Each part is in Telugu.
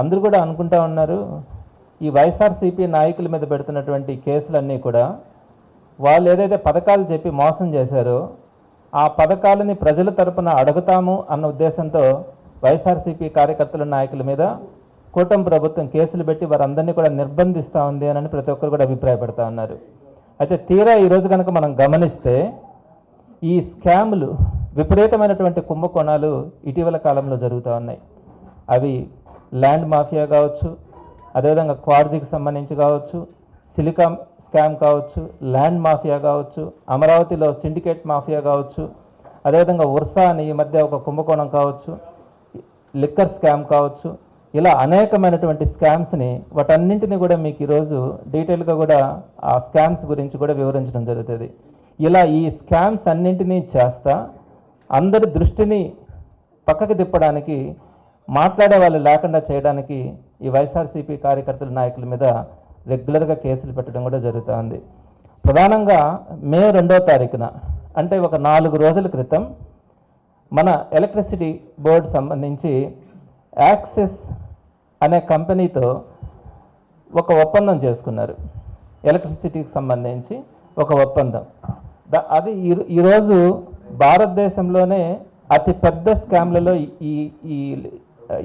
అందరూ కూడా అనుకుంటా ఉన్నారు ఈ వైఎస్ఆర్సీపీ నాయకుల మీద పెడుతున్నటువంటి కేసులన్నీ కూడా వాళ్ళు ఏదైతే పథకాలు చెప్పి మోసం చేశారో ఆ పథకాలని ప్రజల తరపున అడుగుతాము అన్న ఉద్దేశంతో వైఎస్ఆర్సీపీ కార్యకర్తల నాయకుల మీద కూటమి ప్రభుత్వం కేసులు పెట్టి వారందరినీ కూడా నిర్బంధిస్తూ ఉంది అని ప్రతి ఒక్కరు కూడా అభిప్రాయపడతా ఉన్నారు. అయితే తీరా ఈరోజు కనుక మనం గమనిస్తే ఈ స్కాములు విపరీతమైనటువంటి కుంభకోణాలు ఇటీవల కాలంలో జరుగుతూ ఉన్నాయి. అవి ల్యాండ్ మాఫియా కావచ్చు అదేవిధంగా క్వార్జీకి సంబంధించి కావచ్చు సిలికామ్ స్కామ్ కావచ్చు ల్యాండ్ మాఫియా కావచ్చు అమరావతిలో సిండికేట్ మాఫియా కావచ్చు అదేవిధంగా ఉర్సా అని ఈ మధ్య ఒక కుంభకోణం కావచ్చు లిక్కర్ స్కామ్ కావచ్చు ఇలా అనేకమైనటువంటి స్కామ్స్ని వాటన్నింటిని కూడా మీకు ఈరోజు డీటెయిల్గా కూడా ఆ స్కామ్స్ గురించి కూడా వివరించడం జరుగుతుంది. ఇలా ఈ స్కామ్స్ అన్నింటినీ చేస్తా అందరి దృష్టిని పక్కకి తిప్పడానికి మాట్లాడే వాళ్ళు లేకుండా చేయడానికి ఈ వైఎస్ఆర్సీపీ కార్యకర్తల నాయకుల మీద రెగ్యులర్గా కేసులు పెట్టడం కూడా జరుగుతుంది. ప్రధానంగా మే రెండో తారీఖున అంటే ఒక నాలుగు రోజుల క్రితం మన ఎలక్ట్రిసిటీ బోర్డు సంబంధించి యాక్సెస్ అనే కంపెనీతో ఒక ఒప్పందం చేసుకున్నారు. ఎలక్ట్రిసిటీకి సంబంధించి ఒక ఒప్పందం. ద- అది ఈ- ఈరోజు భారతదేశంలోనే అతి పెద్ద స్కామ్లలో ఈ ఈ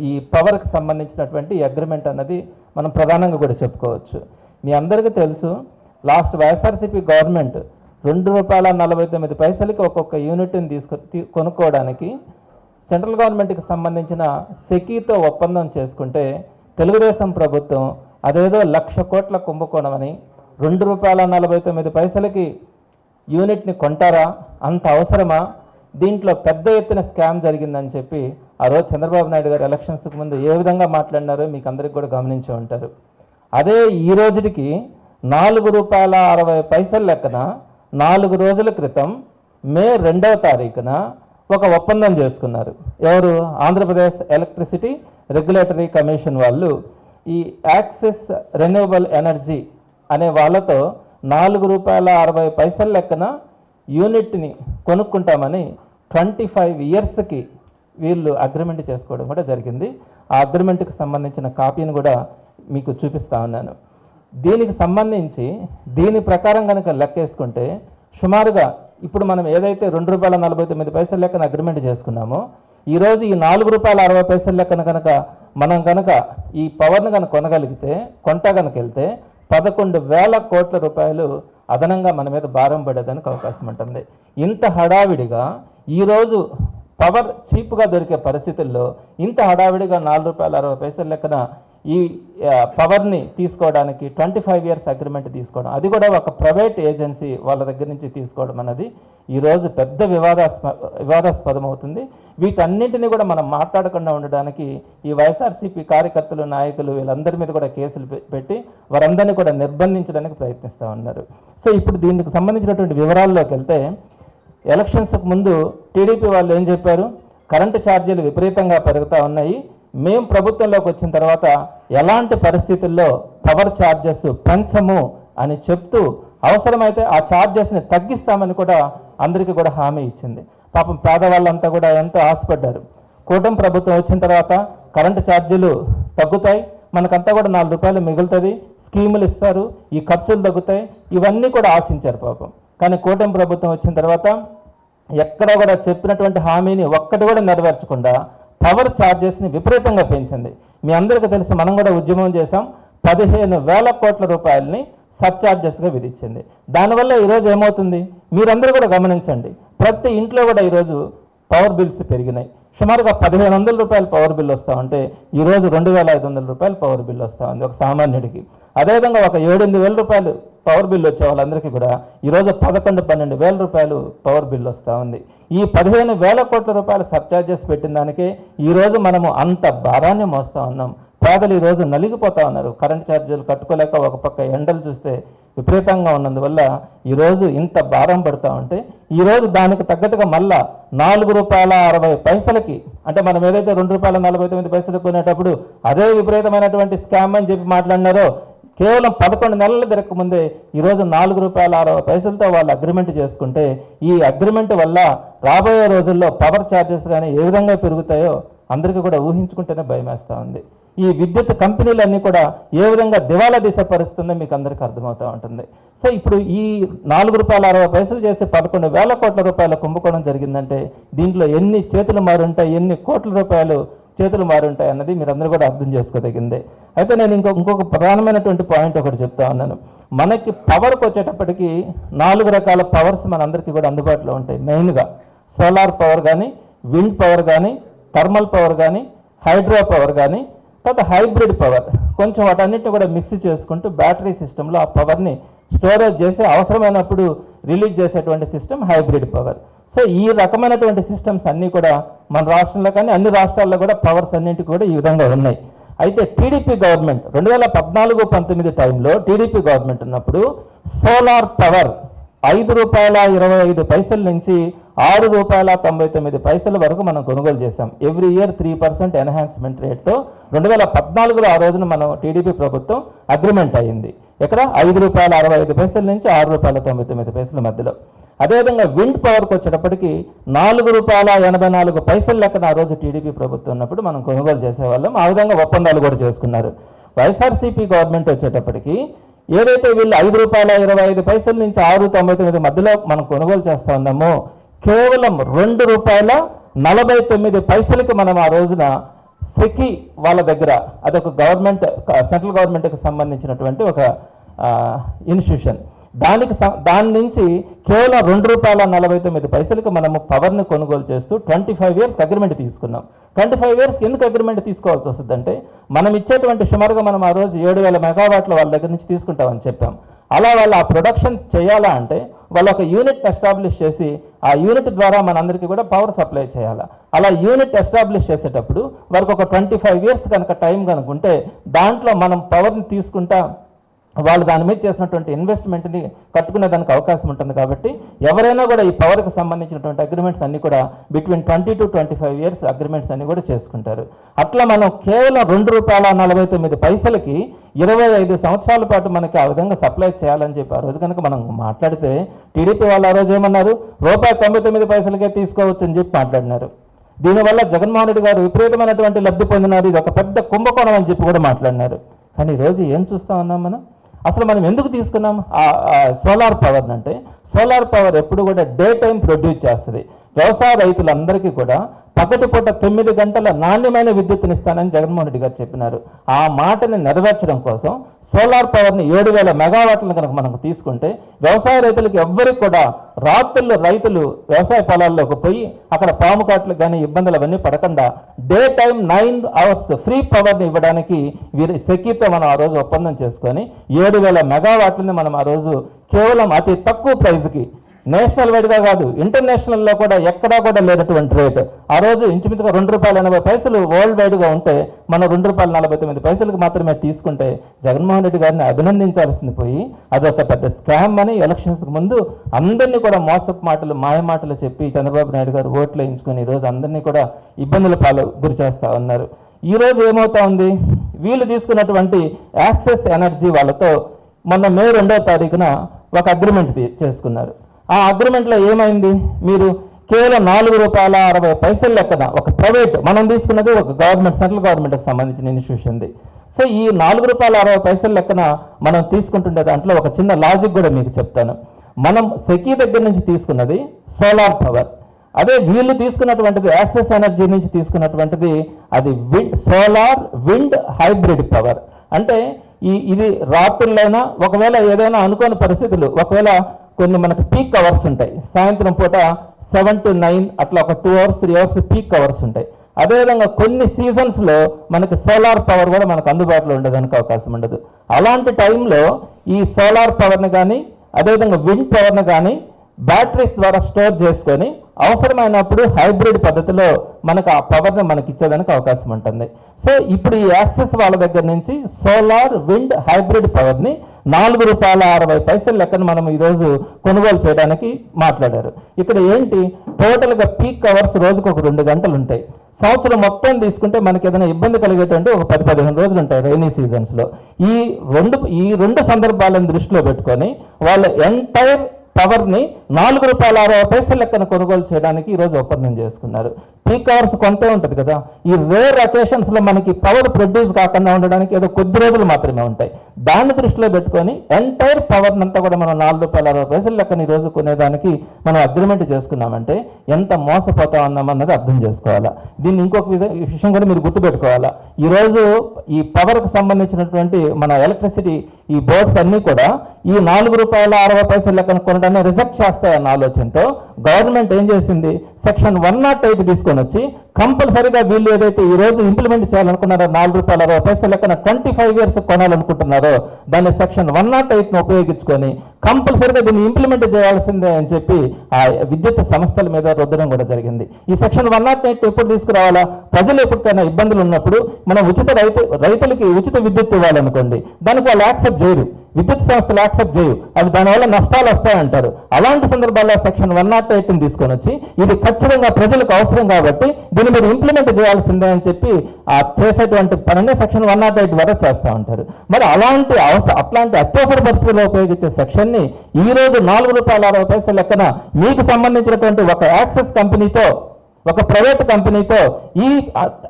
ఈ పవర్కి సంబంధించినటువంటి అగ్రిమెంట్ అన్నది మనం ప్రధానంగా కూడా చెప్పుకోవచ్చు. మీ అందరికీ తెలుసు లాస్ట్ వైఎస్ఆర్సీపీ గవర్నమెంట్ రెండు రూపాయల నలభై తొమ్మిది పైసలకి ఒక్కొక్క యూనిట్ని తీసుకు కొనుక్కోవడానికి సెంట్రల్ గవర్నమెంట్కి సంబంధించిన సెకీతో ఒప్పందం చేసుకుంటే తెలుగుదేశం ప్రభుత్వం అదేదో లక్ష కోట్ల కుంభకోణం అని రెండు రూపాయల నలభై తొమ్మిది పైసలకి యూనిట్ని కొంటారా? అంత అవసరమా? దీంట్లో పెద్ద ఎత్తున స్కామ్ జరిగిందని చెప్పి ఆ రోజు చంద్రబాబు నాయుడు గారు ఎలక్షన్స్కి ముందు ఏ విధంగా మాట్లాడినారో మీకు అందరికి కూడా గమనించి ఉంటారు. అదే ఈ రోజుకి నాలుగు రూపాయల అరవై పైసల లెక్కన నాలుగు రోజుల క్రితం మే రెండవ తారీఖున ఒక ఒప్పందం చేసుకున్నారు. ఎవరు? ఆంధ్రప్రదేశ్ ఎలక్ట్రిసిటీ రెగ్యులేటరీ కమిషన్ వాళ్ళు ఈ యాక్సెస్ రెన్యూవబుల్ ఎనర్జీ అనే వాళ్ళతో నాలుగు రూపాయల అరవై పైసల లెక్కన యూనిట్ని కొనుక్కుంటామని ట్వంటీ ఫైవ్ ఇయర్స్కి వీళ్ళు అగ్రిమెంట్ చేసుకోవడం కూడా జరిగింది. ఆ అగ్రిమెంట్కి సంబంధించిన కాపీని కూడా మీకు చూపిస్తా ఉన్నాను. దీనికి సంబంధించి దీని ప్రకారం కనుక లెక్కేసుకుంటే సుమారుగా ఇప్పుడు మనం ఏదైతే రెండు రూపాయల నలభై తొమ్మిది పైసల లెక్కన అగ్రిమెంట్ చేసుకున్నామో ఈరోజు ఈ నాలుగు రూపాయల అరవై పైసల లెక్కన కనుక మనం కనుక ఈ పవర్ను కనుక కొనగలిగితే కొంట కనుక వెళ్తే పదకొండు వేల కోట్ల రూపాయలు అదనంగా మన మీద భారం పడేదానికి అవకాశం ఉంటుంది. ఇంత హడావిడిగా ఈరోజు పవర్ చీప్గా దొరికే పరిస్థితుల్లో ఇంత హడావిడిగా నాలుగు రూపాయల అరవై పైసల లెక్కన ఈ పవర్ని తీసుకోవడానికి ట్వంటీ ఫైవ్ ఇయర్స్ అగ్రిమెంట్ తీసుకోవడం. అది కూడా ఒక ప్రైవేట్ ఏజెన్సీ వాళ్ళ దగ్గర నుంచి తీసుకోవడం అన్నది ఈరోజు పెద్ద వివాదాస్ప వివాదాస్పదం అవుతుంది. వీటన్నింటినీ కూడా మనం మాట్లాడకుండా ఉండడానికి ఈ వైఎస్ఆర్సీపీ కార్యకర్తలు నాయకులు వీళ్ళందరి మీద కూడా కేసులు పెట్టి వారందరినీ కూడా నిర్బంధించడానికి ప్రయత్నిస్తూ ఉన్నారు. సో ఇప్పుడు దీనికి సంబంధించినటువంటి వివరాల్లోకి వెళ్తే ఎలక్షన్స్కి ముందు టీడీపీ వాళ్ళు ఏం చెప్పారు? కరెంటు ఛార్జీలు విపరీతంగా పెరుగుతూ ఉన్నాయి. మేము ప్రభుత్వంలోకి వచ్చిన తర్వాత ఎలాంటి పరిస్థితుల్లో పవర్ ఛార్జెస్ పెంచము అని చెప్తూ అవసరమైతే ఆ ఛార్జెస్ని తగ్గిస్తామని కూడా అందరికీ కూడా హామీ ఇచ్చింది. పాపం పేదవాళ్ళంతా కూడా ఎంతో ఆశపడ్డారు. కూటమి ప్రభుత్వం వచ్చిన తర్వాత కరెంటు ఛార్జీలు తగ్గుతాయి. మనకంతా కూడా నాలుగు రూపాయలు మిగులుతుంది. స్కీములు ఇస్తారు. ఈ ఖర్చులు తగ్గుతాయి. ఇవన్నీ కూడా ఆశించారు పాపం. కానీ కూటమి ప్రభుత్వం వచ్చిన తర్వాత ఎక్కడ కూడా చెప్పినటువంటి హామీని ఒక్కటి కూడా నెరవేర్చకుండా పవర్ ఛార్జెస్ని విపరీతంగా పెంచింది. మీ అందరికీ తెలుసు మనం కూడా ఉద్యమం చేశాం. పదిహేను వేల కోట్ల రూపాయలని సబ్చార్జెస్గా విధించింది. దానివల్ల ఈరోజు ఏమవుతుంది? మీరందరూ కూడా గమనించండి. ప్రతి ఇంట్లో కూడా ఈరోజు పవర్ బిల్స్ పెరిగినాయి. సుమారుగా పదిహేను వందల రూపాయలు పవర్ బిల్ వస్తూ ఉంటే ఈరోజు రెండు వేల ఐదు వందల రూపాయలు పవర్ బిల్ వస్తూ ఉంది ఒక సామాన్యుడికి. అదేవిధంగా ఒక ఏడెనిమిది వేల రూపాయలు పవర్ బిల్ వచ్చే వాళ్ళందరికీ కూడా ఈరోజు పదకొండు పన్నెండు వేల రూపాయలు పవర్ బిల్ వస్తూ ఉంది ఈ పదిహేను వేల కోట్ల రూపాయలు సర్చార్జెస్ పెట్టిన దానికే ఈరోజు మనము అంత భారాన్ని మోస్తూ ఉన్నాం. పేదలు ఈరోజు నలిగిపోతా ఉన్నారు. కరెంట్ ఛార్జీలు కట్టుకోలేక ఒక పక్క ఎండలు చూస్తే విపరీతంగా ఉన్నందువల్ల ఈరోజు ఇంత భారం పడుతూ ఉంటే ఈరోజు దానికి తగ్గట్టుగా మళ్ళా నాలుగు రూపాయల అరవై పైసలకి అంటే మనం ఏదైతే రెండు రూపాయల నలభై తొమ్మిది పైసలు కొనేటప్పుడు అదే విపరీతమైనటువంటి స్కామ్ అని చెప్పి మాట్లాడినారో కేవలం పదకొండు నెలలు తిరగకముందే ఈరోజు నాలుగు రూపాయల అరవై పైసలతో వాళ్ళు అగ్రిమెంట్ చేసుకుంటే ఈ అగ్రిమెంట్ వల్ల రాబోయే రోజుల్లో పవర్ ఛార్జెస్ కానీ ఏ విధంగా పెరుగుతాయో అందరికీ కూడా ఊహించుకుంటేనే భయం వేస్తూ ఉంది. ఈ విద్యుత్ కంపెనీలన్నీ కూడా ఏ విధంగా దివాలా దిశ పరుస్తుందో మీకు అందరికీ అర్థమవుతూ ఉంటుంది. సో ఇప్పుడు ఈ నాలుగు రూపాయల అరవై పైసలు చేసి పదకొండు వేల కోట్ల రూపాయల కుంభకోణం జరిగిందంటే దీంట్లో ఎన్ని చేతులు మారుంటాయి ఎన్ని కోట్ల రూపాయలు చేతులు మారుంటాయి అన్నది మీరందరూ కూడా అర్థం చేసుకోదగింది. అయితే నేను ఇంకొక ఇంకొక ప్రధానమైనటువంటి పాయింట్ ఒకటి చెప్తా ఉన్నాను. మనకి పవర్కి వచ్చేటప్పటికి నాలుగు రకాల పవర్స్ మనందరికీ కూడా అందుబాటులో ఉంటాయి. మెయిన్గా సోలార్ పవర్ కానీ విండ్ పవర్ కానీ థర్మల్ పవర్ కానీ హైడ్రో పవర్ కానీ తర్వాత హైబ్రిడ్ పవర్. కొంచెం వాటన్నిటిని కూడా మిక్స్ చేసుకుంటూ బ్యాటరీ సిస్టంలో ఆ పవర్ని స్టోరేజ్ చేసి అవసరమైనప్పుడు రిలీజ్ చేసేటువంటి సిస్టమ్ హైబ్రిడ్ పవర్ సో ఈ రకమైనటువంటి సిస్టమ్స్ అన్నీ కూడా మన రాష్ట్రంలో కానీ అన్ని రాష్ట్రాల్లో కూడా పవర్స్ అన్నింటి కూడా ఈ విధంగా ఉన్నాయి. అయితే టీడీపీ గవర్నమెంట్ రెండు వేల పద్నాలుగు పంతొమ్మిది టైంలో టీడీపీ గవర్నమెంట్ ఉన్నప్పుడు సోలార్ పవర్ ఐదు రూపాయల ఇరవై ఐదు పైసల నుంచి ఆరు రూపాయల తొంభై తొమ్మిది పైసల వరకు మనం కొనుగోలు చేశాం. Every year three percent enhancement రేట్తో రెండు వేల పద్నాలుగులో ఆ రోజున మనం టీడీపీ ప్రభుత్వం అగ్రిమెంట్ అయ్యింది ఇక్కడ ఐదు రూపాయల అరవై ఐదు పైసల నుంచి ఆరు రూపాయల తొంభై తొమ్మిది పైసల మధ్యలో. అదేవిధంగా విండ్ పవర్కి వచ్చేటప్పటికి నాలుగు రూపాయల ఎనభై నాలుగు పైసలు లెక్కన ఆ రోజు టీడీపీ ప్రభుత్వం ఉన్నప్పుడు మనం కొనుగోలు చేసేవాళ్ళం. ఆ విధంగా ఒప్పందాలు కూడా చేసుకున్నారు. వైఎస్ఆర్సీపీ గవర్నమెంట్ వచ్చేటప్పటికి ఏదైతే వీళ్ళు ఐదు రూపాయల ఇరవై ఐదు పైసల నుంచి ఆరు తొంభై తొమ్మిది మధ్యలో మనం కొనుగోలు చేస్తూ ఉన్నామో కేవలం రెండు రూపాయల నలభై తొమ్మిది పైసలకి మనం ఆ రోజున సెకి వాళ్ళ దగ్గర అదొక గవర్నమెంట్ సెంట్రల్ గవర్నమెంట్కి సంబంధించినటువంటి ఒక ఇన్స్టిట్యూషన్. దానికి దాని నుంచి కేవలం రెండు రూపాయల నలభై తొమ్మిది పైసలకు మనము పవర్ని కొనుగోలు చేస్తూ ట్వంటీ ఫైవ్ ఇయర్స్ అగ్రిమెంట్ తీసుకున్నాం. ట్వంటీ ఫైవ్ ఇయర్స్కి ఎందుకు అగ్రిమెంట్ తీసుకోవాల్సి వస్తుందంటే మనం ఇచ్చేటువంటి సుమారుగా మనం ఆ రోజు ఏడు వేల మెగావాట్ల వాళ్ళ దగ్గర నుంచి తీసుకుంటామని చెప్పాం. అలా వాళ్ళు ఆ ప్రొడక్షన్ చేయాలా అంటే వాళ్ళు ఒక యూనిట్ ఎస్టాబ్లిష్ చేసి ఆ యూనిట్ ద్వారా మనందరికీ కూడా పవర్ సప్లై చేయాలి. అలా యూనిట్ ఎస్టాబ్లిష్ చేసేటప్పుడు వారికి ఒక ట్వంటీ ఫైవ్ ఇయర్స్ కనుక టైం కనుక ఉంటే దాంట్లో మనం పవర్ని తీసుకుంటా వాళ్ళు దాని మీద చేసినటువంటి ఇన్వెస్ట్మెంట్ని కట్టుకునే దానికి అవకాశం ఉంటుంది కాబట్టి ఎవరైనా కూడా ఈ పవర్కి సంబంధించినటువంటి అగ్రిమెంట్స్ అన్ని కూడా between twenty to twenty five years agreements అన్ని కూడా చేసుకుంటారు. అట్లా మనం కేవలం రెండు రూపాయల నలభై తొమ్మిది పైసలకి ఇరవై ఐదు సంవత్సరాల పాటు మనకి ఆ విధంగా సప్లై చేయాలని చెప్పి ఆ రోజు కనుక మనం మాట్లాడితే టీడీపీ వాళ్ళు ఆ రోజు ఏమన్నారు? రూపాయి తొంభై తొమ్మిది పైసలకే తీసుకోవచ్చు అని చెప్పి మాట్లాడినారు. దీనివల్ల జగన్మోహన్ రెడ్డి గారు విపరీతమైనటువంటి లబ్ధి పొందినారు. ఇది ఒక పెద్ద కుంభకోణం అని చెప్పి కూడా మాట్లాడినారు. కానీ ఈరోజు ఏం చూస్తా ఉన్నాం మనం? అసలు మనం ఎందుకు తీసుకున్నాం? ఆ సోలార్ పవర్ అంటే సోలార్ పవర్ ఎప్పుడు కూడా డే టైం ప్రొడ్యూస్ చేస్తుంది. వ్యవసాయ రైతులందరికీ కూడా పగటిపూట తొమ్మిది గంటల నాణ్యమైన విద్యుత్తుని ఇస్తానని జగన్మోహన్ రెడ్డి గారు చెప్పినారు. ఆ మాటని నెరవేర్చడం కోసం సోలార్ పవర్ని ఏడు వేల మెగావాట్లను కనుక మనకు తీసుకుంటే వ్యవసాయ రైతులకు ఎవ్వరికి కూడా రాత్రుల్లో రైతులు వ్యవసాయ పొలాల్లోకి పోయి అక్కడ పాము కాట్లు కానీ ఇబ్బందులు అవన్నీ పడకుండా day time nine hours free పవర్ని ఇవ్వడానికి వీరి సెకీతో మనం ఆ రోజు ఒప్పందం చేసుకొని ఏడు వేల మెగావాట్లని మనం ఆ రోజు కేవలం అతి తక్కువ ప్రైజ్కి నేషనల్ వైడ్గా కాదు ఇంటర్నేషనల్లో కూడా ఎక్కడా కూడా లేనటువంటి రేట్. ఆ రోజు ఇంచుమించుగా రెండు రూపాయల ఎనభై పైసలు వరల్డ్ వైడ్గా ఉంటే మనం రెండు రూపాయల నలభై తొమ్మిది పైసలకు మాత్రమే తీసుకుంటే జగన్మోహన్ రెడ్డి గారిని అభినందించాల్సింది పోయి అదొక పెద్ద స్కామ్ అని ఎలక్షన్స్కి ముందు అందరినీ కూడా మోసపు మాటలు మాయ మాటలు చెప్పి చంద్రబాబు నాయుడు గారు ఓట్లు వేయించుకొని ఈరోజు అందరినీ కూడా ఇబ్బందుల పాలు గురి చేస్తా ఉన్నారు. ఈ రోజు ఏమవుతా ఉంది? వీళ్ళు తీసుకున్నటువంటి యాక్సెస్ ఎనర్జీ వాళ్ళతో మొన్న మే రెండో తారీఖున ఒక అగ్రిమెంట్ చేసుకున్నారు. ఆ అగ్రిమెంట్లో ఏమైంది? మీరు కేవలం నాలుగు రూపాయల అరవై పైసల లెక్కన ఒక ప్రైవేట్ మనం తీసుకున్నది ఒక గవర్నమెంట్ సెంట్రల్ గవర్నమెంట్కి సంబంధించిన ఇన్స్టిట్యూషన్ది సో ఈ నాలుగు రూపాయల అరవై పైసల లెక్కన మనం తీసుకుంటుండే దాంట్లో ఒక చిన్న లాజిక్ కూడా మీకు చెప్తాను. మనం సెకీ దగ్గర నుంచి తీసుకున్నది సోలార్ పవర్ అదే వీళ్ళు తీసుకున్నటువంటిది యాక్సెస్ ఎనర్జీ నుంచి తీసుకున్నటువంటిది అది wind solar wind hybrid power అంటే ఈ ఇది రాత్రులైనా ఒకవేళ ఏదైనా అనుకోని పరిస్థితులు ఒకవేళ కొన్ని మనకు పీక్ అవర్స్ ఉంటాయి. సాయంత్రం పూట సెవెన్ టు నైన్ అట్లా ఒక two hours three hours peak hours ఉంటాయి. అదేవిధంగా కొన్ని సీజన్స్లో మనకి సోలార్ పవర్ కూడా మనకు అందుబాటులో ఉండేదానికి అవకాశం ఉండదు. అలాంటి టైంలో ఈ సోలార్ పవర్ని కానీ అదేవిధంగా విండ్ పవర్ని కానీ బ్యాటరీస్ ద్వారా స్టోర్ చేసుకొని అవసరమైనప్పుడు హైబ్రిడ్ పద్ధతిలో మనకు ఆ పవర్ని మనకి ఇచ్చేదానికి అవకాశం ఉంటుంది. సో ఇప్పుడు ఈ యాక్సెస్ వాళ్ళ దగ్గర నుంచి సోలార్ విండ్ హైబ్రిడ్ పవర్ని నాలుగు రూపాయల అరవై పైసల లెక్కన మనం ఈరోజు కొనుగోలు చేయడానికి మాట్లాడారు. ఇక్కడ ఏంటి? టోటల్గా పీక్ అవర్స్ రోజుకు ఒక రెండు గంటలు ఉంటాయి సంవత్సరం మొత్తం తీసుకుంటే మనకి ఏదైనా ఇబ్బంది కలిగేటువంటి ఒక పది పదిహేను రోజులు ఉంటాయి రైనీ సీజన్స్లో. ఈ రెండు ఈ రెండు సందర్భాలను దృష్టిలో పెట్టుకొని వాళ్ళ ఎంటైర్ పవర్ని నాలుగు రూపాయల అరవై పైసల లెక్కన కొనుగోలు చేయడానికి ఈరోజు ఒప్పందం చేసుకున్నారు. పీక్ అవర్స్ కొంటే ఉంటుంది కదా ఈ రేర్ అకేషన్స్లో మనకి పవర్ ప్రొడ్యూస్ కాకుండా ఉండడానికి ఏదో కొద్ది రోజులు మాత్రమే ఉంటాయి. దాన్ని దృష్టిలో పెట్టుకొని ఎంటైర్ పవర్ అంతా కూడా మనం నాలుగు రూపాయల అరవై పైసల లెక్కన ఈరోజు రోజు కొనేదానికి మనం అగ్రిమెంట్ చేసుకున్నామంటే ఎంత మోసపోతా ఉన్నామన్నది అర్థం చేసుకోవాలా. దీన్ని ఇంకొక విషయం కూడా మీరు గుర్తుపెట్టుకోవాలా. ఈ రోజు ఈ పవర్కు సంబంధించినటువంటి మన ఎలక్ట్రిసిటీ ఈ బోర్డ్స్ అన్నీ కూడా ఈ నాలుగు రూపాయల అరవై పైసలు లెక్కన కొనడాన్ని రిజెక్ట్ చేస్తాయన్న ఆలోచనతో గవర్నమెంట్ ఏం చేసింది? సెక్షన్ వన్ నాట్ ఎయిట్ తీసుకొని వచ్చి కంపల్సరీగా వీళ్ళు ఏదైతే ఈ రోజు ఇంప్లిమెంట్ చేయాలనుకున్నారో నాలుగు రూపాయల అరవై పైసలు లెక్కన ట్వంటీ ఫైవ్ ఇయర్స్ కొనాలనుకుంటున్నారో దాన్ని సెక్షన్ వన్ నాట్ ఎయిట్ను ఉపయోగించుకొని కంపల్సరీగా దీన్ని ఇంప్లిమెంట్ చేయాల్సిందే అని చెప్పి ఆ విద్యుత్ సంస్థల మీద రుద్దడం కూడా జరిగింది. ఈ సెక్షన్ వన్ నాట్ ఎయిట్ ఎప్పుడు తీసుకురావాలా? ప్రజలు ఎప్పటికైనా ఇబ్బందులు ఉన్నప్పుడు మనం ఉచిత రైతు రైతులకి ఉచిత విద్యుత్ ఇవ్వాలనుకోండి దానికి వాళ్ళు యాక్సెప్ట్ చేయరు. విద్యుత్ సంస్థలు యాక్సెప్ట్ చేయవు. అవి దానివల్ల నష్టాలు వస్తాయంటారు. అలాంటి సందర్భాల్లో సెక్షన్ వన్ నాట్ ఎయిట్ని తీసుకొని వచ్చి ఇది ఖచ్చితంగా ప్రజలకు అవసరం కాబట్టి దీన్ని మీరు ఇంప్లిమెంట్ చేయాల్సిందే అని చెప్పి ఆ చేసేటువంటి పనిని సెక్షన్ వన్ నాట్ ఎయిట్ వరకు చేస్తూ ఉంటారు. మరి అలాంటి అవసరం అట్లాంటి అత్యవసర పరిస్థితుల్లో ఉపయోగించే సెక్షన్ని ఈరోజు ఈ రోజు నాలుగు రూపాయల అరవై పైసల లెక్కన మీకు సంబంధించినటువంటి ఒక యాక్సెస్ కంపెనీతో ఒక ప్రైవేట్ కంపెనీతో ఈ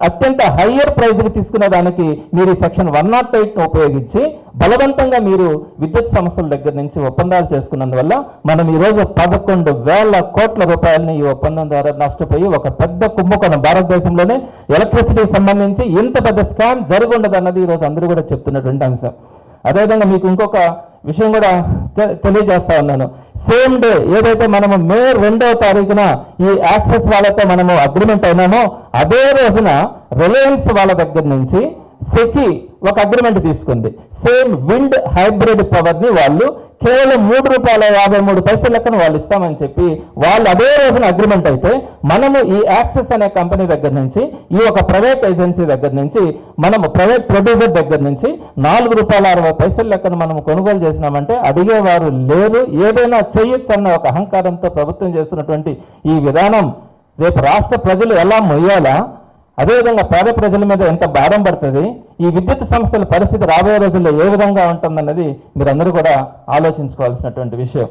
అత్యంత హయ్యర్ ప్రైజ్కి తీసుకునే దానికి మీరు సెక్షన్ వన్ నాట్ ఎయిట్ను ఉపయోగించి బలవంతంగా మీరు విద్యుత్ సంస్థల దగ్గర నుంచి ఒప్పందాలు చేసుకున్నందువల్ల మనం ఈరోజు పదకొండు వేల కోట్ల రూపాయలని ఈ ఒప్పందం ద్వారా నష్టపోయి ఒక పెద్ద కుంభకోణం భారతదేశంలోనే ఎలక్ట్రిసిటీకి సంబంధించి ఇంత పెద్ద స్కామ్ జరుగుండదు అన్నది ఈ రోజు అందరూ కూడా చెప్తున్నటువంటి అంశం. అదేవిధంగా మీకు ఇంకొక విషయం కూడా తె- తెలియజేస్తా ఉన్నాను. సేమ్ డే ఏదైతే మనము మే రెండవ తారీఖున ఈ యాక్సెస్ వాళ్ళతో మనము అగ్రిమెంట్ అయినామో అదే రోజున రిలయన్స్ వాళ్ళ దగ్గర నుంచి సెకి ఒక అగ్రిమెంట్ తీసుకుంది. సేమ్ విండ్ హైబ్రిడ్ పవర్ని వాళ్ళు కేవలం మూడు రూపాయల యాభై మూడు పైసల లెక్కన వాళ్ళు ఇస్తామని చెప్పి వాళ్ళు అదే రోజున అగ్రిమెంట్ అయితే మనము ఈ యాక్సెస్ అనే కంపెనీ దగ్గర నుంచి ఈ ఒక ప్రైవేట్ ఏజెన్సీ దగ్గర నుంచి మనము ప్రైవేట్ ప్రొడ్యూసర్ దగ్గర నుంచి నాలుగు రూపాయల అరవై పైసల లెక్కన మనం కొనుగోలు చేసినామంటే అడిగేవారు లేరు. ఏదైనా చేయొచ్చు అన్న ఒక అహంకారంతో ప్రభుత్వం చేస్తున్నటువంటి ఈ విధానం రేపు రాష్ట్ర ప్రజలు ఎలా మొయ్యాలా? అదేవిధంగా పేద ప్రజల మీద ఎంత భారం పడుతుంది ఈ విద్యుత్ సంస్థల పరిస్థితి రాబోయే రోజుల్లో ఏ విధంగా ఉంటుందన్నది మీరందరూ కూడా ఆలోచించుకోవాల్సినటువంటి విషయం.